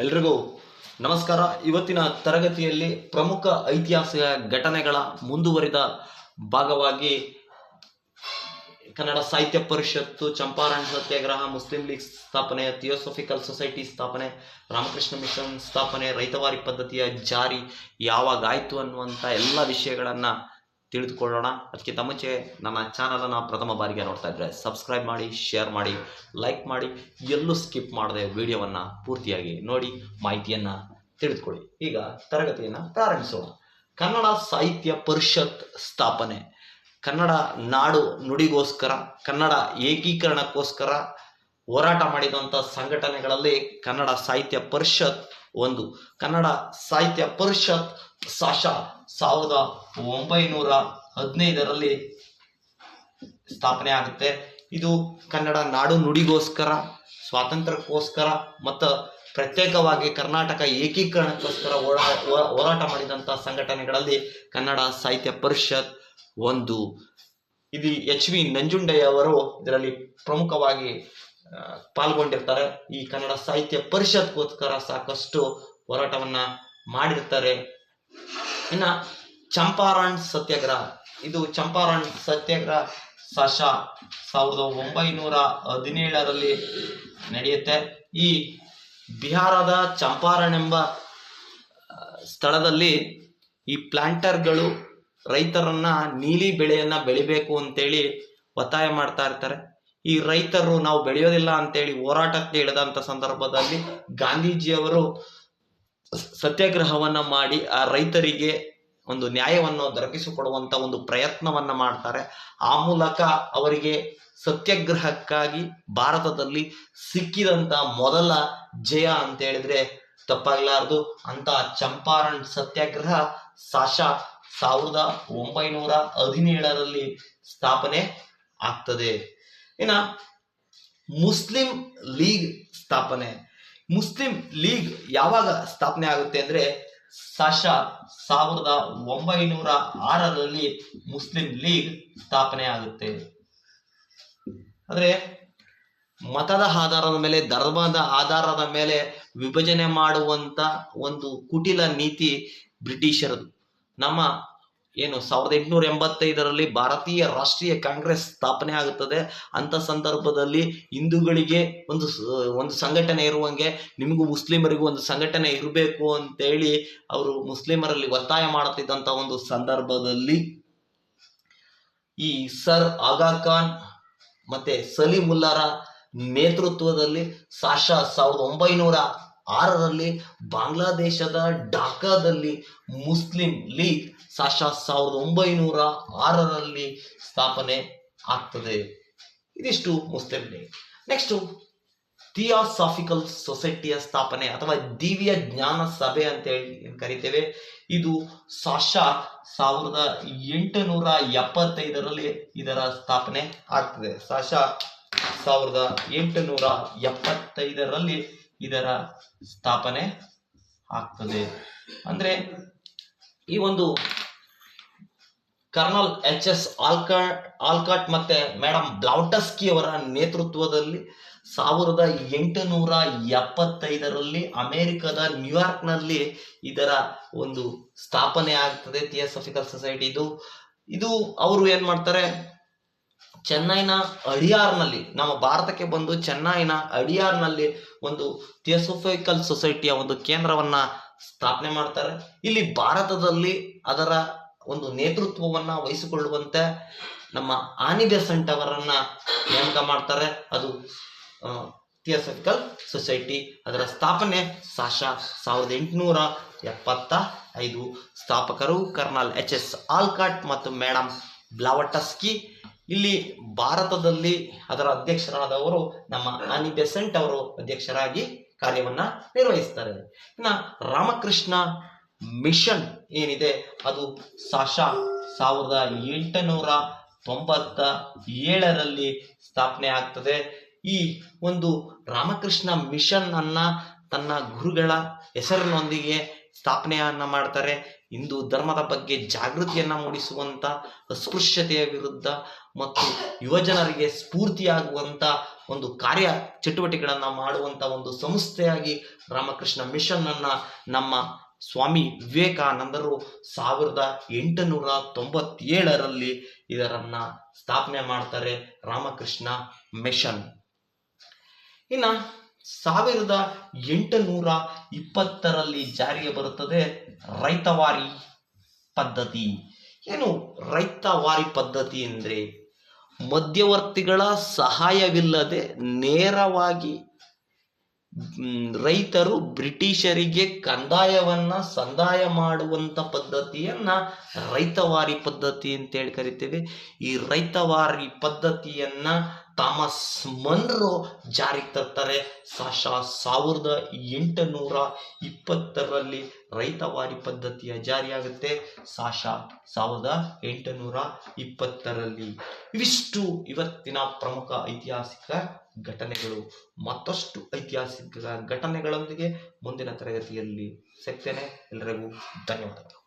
ಎಲ್ರಿಗೂ ನಮಸ್ಕಾರ. ಇವತ್ತಿನ ತರಗತಿಯಲ್ಲಿ ಪ್ರಮುಖ ಐತಿಹಾಸಿಕ ಘಟನೆಗಳ ಮುಂದುವರಿದ ಭಾಗವಾಗಿ ಕನ್ನಡ ಸಾಹಿತ್ಯ ಪರಿಷತ್ತು, ಚಂಪಾರಣ್ ಸತ್ಯಾಗ್ರಹ, ಮುಸ್ಲಿಂ ಲೀಗ್ ಸ್ಥಾಪನೆ, ಥಿಯೋಸಫಿಕಲ್ ಸೊಸೈಟಿ ಸ್ಥಾಪನೆ, ರಾಮಕೃಷ್ಣ ಮಿಷನ್ ಸ್ಥಾಪನೆ, ರೈತವಾರಿ ಪದ್ಧತಿಯ ಜಾರಿ ಯಾವಾಗ ಆಯಿತು ಅನ್ನುವಂಥ ಎಲ್ಲ ವಿಷಯಗಳನ್ನ ತಿಳಿದುಕೊಳ್ಳೋಣ. ಅದಕ್ಕಿಂತ ಮುಂಚೆ ನನ್ನ ಚಾನಲನ್ನು ಪ್ರಥಮ ಬಾರಿಗೆ ನೋಡ್ತಾ ಇದ್ರೆ ಸಬ್ಸ್ಕ್ರೈಬ್ ಮಾಡಿ ಶೇರ್ ಮಾಡಿ ಲೈಕ್ ಮಾಡಿ, ಎಲ್ಲೂ ಸ್ಕಿಪ್ ಮಾಡದೆ ವಿಡಿಯೋವನ್ನು ಪೂರ್ತಿಯಾಗಿ ನೋಡಿ ಮಾಹಿತಿಯನ್ನು ತಿಳಿದುಕೊಳ್ಳಿ. ಈಗ ತರಗತಿಯನ್ನು ಪ್ರಾರಂಭಿಸೋಣ. ಕನ್ನಡ ಸಾಹಿತ್ಯ ಪರಿಷತ್ ಸ್ಥಾಪನೆ. ಕನ್ನಡ ನಾಡು ನುಡಿಗೋಸ್ಕರ, ಕನ್ನಡ ಏಕೀಕರಣಕ್ಕೋಸ್ಕರ ಹೋರಾಟ ಮಾಡಿದಂಥ ಸಂಘಟನೆಗಳಲ್ಲಿ ಕನ್ನಡ ಸಾಹಿತ್ಯ ಪರಿಷತ್ ಒಂದು ಕನ್ನಡ ಸಾಹಿತ್ಯ ಪರಿಷತ್, ಸಾಶ ಸಾವಿರದ ಒಂಬೈನೂರ ಹದಿನೈದರಲ್ಲಿ ಸ್ಥಾಪನೆ ಆಗುತ್ತೆ. ಇದು ಕನ್ನಡ ನಾಡು ನುಡಿಗೋಸ್ಕರ, ಸ್ವಾತಂತ್ರ್ಯಕ್ಕೋಸ್ಕರ ಮತ್ತು ಪ್ರತ್ಯೇಕವಾಗಿ ಕರ್ನಾಟಕ ಏಕೀಕರಣಕ್ಕೋಸ್ಕರ ಹೋರಾ ಹೋರಾಟ ಮಾಡಿದಂಥ ಸಂಘಟನೆಗಳಲ್ಲಿ ಕನ್ನಡ ಸಾಹಿತ್ಯ ಪರಿಷತ್ ಒಂದು. ಇದು ಎಚ್ ವಿ ನಂಜುಂಡಯ್ಯ ಅವರು ಇದರಲ್ಲಿ ಪ್ರಮುಖವಾಗಿ ಪಾಲ್ಗೊಂಡಿರ್ತಾರೆ. ಈ ಕನ್ನಡ ಸಾಹಿತ್ಯ ಪರಿಷತ್ಗೋಸ್ಕರ ಸಾಕಷ್ಟು ಹೋರಾಟವನ್ನ ಮಾಡಿರ್ತಾರೆ. ಇನ್ನ ಚಂಪಾರಣ್ ಸತ್ಯಾಗ್ರಹ. ಇದು ಚಂಪಾರಣ್ ಸತ್ಯಾಗ್ರಹ ಸಶ ಸಾವಿರದ ಒಂಬೈನೂರ ಹದಿನೇಳರಲ್ಲಿ ನಡೆಯುತ್ತೆ. ಈ ಬಿಹಾರದ ಚಂಪಾರಣ್ ಎಂಬ ಸ್ಥಳದಲ್ಲಿ ಈ ಪ್ಲಾಂಟರ್ಗಳು ರೈತರನ್ನ ನೀಲಿ ಬೆಳೆಯನ್ನ ಬೆಳಿಬೇಕು ಅಂತೇಳಿ ಒತ್ತಾಯ ಮಾಡ್ತಾ ಇರ್ತಾರೆ. ಈ ರೈತರು ನಾವು ಬೆಳೆಯೋದಿಲ್ಲ ಅಂತೇಳಿ ಹೋರಾಟಕ್ಕೆ ಇಳಿದಂತ ಸಂದರ್ಭದಲ್ಲಿ ಗಾಂಧೀಜಿಯವರು ಸತ್ಯಾಗ್ರಹವನ್ನ ಮಾಡಿ ಆ ರೈತರಿಗೆ ಒಂದು ನ್ಯಾಯವನ್ನು ದೊರಕಿಸಿಕೊಡುವಂತ ಒಂದು ಪ್ರಯತ್ನವನ್ನ ಮಾಡ್ತಾರೆ. ಆ ಮೂಲಕ ಅವರಿಗೆ ಸತ್ಯಾಗ್ರಹಕ್ಕಾಗಿ ಭಾರತದಲ್ಲಿ ಸಿಕ್ಕಿದಂತ ಮೊದಲ ಜಯ ಅಂತ ಹೇಳಿದ್ರೆ ತಪ್ಪಾಗಲಾರದು. ಅಂತ ಚಂಪಾರಣ್ ಸತ್ಯಾಗ್ರಹ ಸಾಶ ಸಾವಿರದ ಒಂಬೈನೂರ ಹದಿನೇಳರಲ್ಲಿ ಸ್ಥಾಪನೆ ಆಗ್ತದೆ. ಇನ್ನ ಮುಸ್ಲಿಂ ಲೀಗ್ ಸ್ಥಾಪನೆ. ಮುಸ್ಲಿಂ ಲೀಗ್ ಯಾವಾಗ ಸ್ಥಾಪನೆ ಆಗುತ್ತೆ ಅಂದ್ರೆ ಸಶ ಸಾವಿರದ ಒಂಬೈನೂರ ಆರರಲ್ಲಿ ಮುಸ್ಲಿಂ ಲೀಗ್ ಸ್ಥಾಪನೆ ಆಗುತ್ತೆ. ಅಂದ್ರೆ ಮತದ ಆಧಾರದ ಮೇಲೆ, ಧರ್ಮದ ಆಧಾರದ ಮೇಲೆ ವಿಭಜನೆ ಮಾಡುವಂತ ಒಂದು ಕುಟಿಲ ನೀತಿ ಬ್ರಿಟಿಷರದು. ನಮ್ಮ ಏನು ಸಾವಿರದ ಎಂಟುನೂರ ಎಂಬತ್ತೈದರಲ್ಲಿ ಭಾರತೀಯ ರಾಷ್ಟ್ರೀಯ ಕಾಂಗ್ರೆಸ್ ಸ್ಥಾಪನೆ ಆಗುತ್ತದೆ. ಅಂತ ಸಂದರ್ಭದಲ್ಲಿ ಹಿಂದೂಗಳಿಗೆ ಒಂದು ಒಂದು ಸಂಘಟನೆ ಇರುವಂಗೆ ನಿಮಗೂ ಮುಸ್ಲಿಮರಿಗೂ ಒಂದು ಸಂಘಟನೆ ಇರಬೇಕು ಅಂತೇಳಿ ಅವರು ಮುಸ್ಲಿಮರಲ್ಲಿ ಒತ್ತಾಯ ಮಾಡುತ್ತಿದ್ದಂಥ ಒಂದು ಸಂದರ್ಭದಲ್ಲಿ ಈ ಸರ್ ಆಗಾ ಖಾನ್ ಮತ್ತೆ ಸಲೀಮುಲ್ಲಾರ ನೇತೃತ್ವದಲ್ಲಿ ಸಾಶಾ ಸಾವಿರದ ಒಂಬೈನೂರ ಆರರಲ್ಲಿ ಬಾಂಗ್ಲಾದೇಶದ ಢಾಕಾದಲ್ಲಿ ಮುಸ್ಲಿಂ ಲೀಗ್ ಸಾಶಾ ಸಾವಿರದ ಒಂಬೈನೂರ ಆರರಲ್ಲಿ ಸ್ಥಾಪನೆ ಆಗ್ತದೆ. ಇದಿಷ್ಟು ಮುಸ್ಲಿಂ ಲೀಗ್. ನೆಕ್ಸ್ಟು ಥಿಯಾಸಾಫಿಕಲ್ ಸೊಸೈಟಿಯ ಸ್ಥಾಪನೆ ಅಥವಾ ದಿವ್ಯ ಜ್ಞಾನ ಸಭೆ ಅಂತ ಹೇಳಿ ಕರಿತೇವೆ? ಇದು ಸಾಶಾ ಸಾವಿರದ ಎಂಟುನೂರ ಎಪ್ಪತ್ತೈದರಲ್ಲಿ ಇದರ ಸ್ಥಾಪನೆ ಆಗ್ತದೆ. ಸಾಶಾ ಸಾವಿರದ ಎಂಟುನೂರ ಎಪ್ಪತ್ತೈದರಲ್ಲಿ ಇದರ ಸ್ಥಾಪನೆ ಆಗ್ತದೆ. ಅಂದ್ರೆ ಈ ಒಂದು Colonel H S Olcott Olcott ಮತ್ತೆ ಮೇಡಮ್ ಬ್ಲೌಟಸ್ಕಿ ಅವರ ನೇತೃತ್ವದಲ್ಲಿ ಸಾವಿರದ ಎಂಟುನೂರ ಎಪ್ಪತ್ತೈದರಲ್ಲಿ ಅಮೆರಿಕದ ನ್ಯೂಯಾರ್ಕ್ನಲ್ಲಿ ಇದರ ಒಂದು ಸ್ಥಾಪನೆ ಆಗ್ತದೆ. Theosophical society. ಇದು ಇದು ಅವರು ಏನ್ ಮಾಡ್ತಾರೆ? ಚೆನ್ನೈನ ಅಡಿಯಾರ್ನಲ್ಲಿ, ನಮ್ಮ ಭಾರತಕ್ಕೆ ಬಂದು ಚೆನ್ನೈನ ಅಡಿಯಾರ್ನಲ್ಲಿ ಒಂದು ಥಿಯೋಸೋಫಿಕಲ್ ಸೊಸೈಟಿಯ ಒಂದು ಕೇಂದ್ರವನ್ನ ಸ್ಥಾಪನೆ ಮಾಡ್ತಾರೆ. ಇಲ್ಲಿ ಭಾರತದಲ್ಲಿ ಅದರ ಒಂದು ನೇತೃತ್ವವನ್ನ ವಹಿಸಿಕೊಳ್ಳುವಂತೆ ನಮ್ಮ ಆನಿ ಬೆಸೆಂಟ್ ಅವರನ್ನ ನೇಮಕ ಮಾಡ್ತಾರೆ. ಅದು ಥಿಯೋಸಫಿಕಲ್ ಸೊಸೈಟಿ ಅದರ ಸ್ಥಾಪನೆ ಸಾಶಾ ಸಾವಿರದ ಎಂಟುನೂರ ಎಪ್ಪತ್ತ ಐದು ಸ್ಥಾಪಕರು ಕರ್ನಲ್ ಎಚ್ ಎಸ್ ಆಲ್ಕಾಟ್ ಮತ್ತು ಮೇಡಮ್ ಬ್ಲಾವಟಸ್ಕಿ ಇಲ್ಲಿ ಭಾರತದಲ್ಲಿ ಅದರ ಅಧ್ಯಕ್ಷರಾದವರು ನಮ್ಮ ಆನಿ ಬೆಸೆಂಟ್ ಅವರು ಅಧ್ಯಕ್ಷರಾಗಿ ಕಾರ್ಯವನ್ನ ನಿರ್ವಹಿಸ್ತಾರೆ. ಇನ್ನ ರಾಮಕೃಷ್ಣ ಮಿಷನ್ ಏನಿದೆ, ಅದು ಸಾಶಾ ಸಾವಿರದ ಎಂಟುನೂರ ತೊಂಬತ್ತ ಏಳರಲ್ಲಿ ಸ್ಥಾಪನೆ ಆಗ್ತದೆ. ಈ ಒಂದು ರಾಮಕೃಷ್ಣ ಮಿಷನ್ ಅನ್ನ ತನ್ನ ಗುರುಗಳ ಹೆಸರಿನೊಂದಿಗೆ ಸ್ಥಾಪನೆಯನ್ನ ಮಾಡ್ತಾರೆ. ಹಿಂದೂ ಧರ್ಮದ ಬಗ್ಗೆ ಜಾಗೃತಿಯನ್ನ ಮೂಡಿಸುವಂತ, ಅಸ್ಪೃಶ್ಯತೆಯ ವಿರುದ್ಧ ಮತ್ತು ಯುವಜನರಿಗೆ ಸ್ಫೂರ್ತಿಯಾಗುವಂತ ಒಂದು ಕಾರ್ಯ ಚಟುವಟಿಕೆಗಳನ್ನ ಮಾಡುವಂತ ಒಂದು ಸಂಸ್ಥೆಯಾಗಿ ರಾಮಕೃಷ್ಣ ಮಿಷನ್ ಅನ್ನ ನಮ್ಮ ಸ್ವಾಮಿ ವಿವೇಕಾನಂದರು ಸಾವಿರದ ಎಂಟುನೂರ ತೊಂಬತ್ತೇಳರಲ್ಲಿ ಇದರನ್ನ ಸ್ಥಾಪನೆ ಮಾಡ್ತಾರೆ ರಾಮಕೃಷ್ಣ ಮಿಷನ್. ಇನ್ನ ಸಾವಿರದ ಎಂಟುನೂರ ಇಪ್ಪತ್ತರಲ್ಲಿ ಜಾರಿಗೆ ಬರುತ್ತದೆ ರೈತವಾರಿ ಪದ್ಧತಿ. ಏನು ರೈತವಾರಿ ಪದ್ಧತಿ ಅಂದರೆ ಮಧ್ಯವರ್ತಿಗಳ ಸಹಾಯವಿಲ್ಲದೆ ನೇರವಾಗಿ ರೈತರು ಬ್ರಿಟಿಷರಿಗೆ ಕಂದಾಯವನ್ನ ಸಂದಾಯ ಮಾಡುವಂತ ಪದ್ಧತಿಯನ್ನ ರೈತವಾರಿ ಪದ್ಧತಿ ಅಂತೇಳಿ ಕರಿತೇವೆ. ಈ ರೈತವಾರಿ ಪದ್ಧತಿಯನ್ನ ಥಾಮಸ್ ಮನ್ರೋ ಜಾರಿಗೆ ತರ್ತಾರೆ. ಸಾಶ ಸಾವಿರದ ಎಂಟುನೂರ ಇಪ್ಪತ್ತರಲ್ಲಿ ರೈತವಾರಿ ಪದ್ಧತಿಯ ಜಾರಿಯಾಗುತ್ತೆ. ಸಾಶ ಸಾವಿರದ ಎಂಟುನೂರ ಇಪ್ಪತ್ತರಲ್ಲಿ. ಇವಿಷ್ಟು ಇವತ್ತಿನ ಪ್ರಮುಖ ಐತಿಹಾಸಿಕ ಘಟನೆಗಳು ಮತ್ತಷ್ಟು ಐತಿಹಾಸಿಕ ಘಟನೆಗಳೊಂದಿಗೆ ಮುಂದಿನ ತರಗತಿಯಲ್ಲಿ ಸಿಗ್ತೇನೆ. ಎಲ್ಲರಿಗೂ ಧನ್ಯವಾದಗಳು.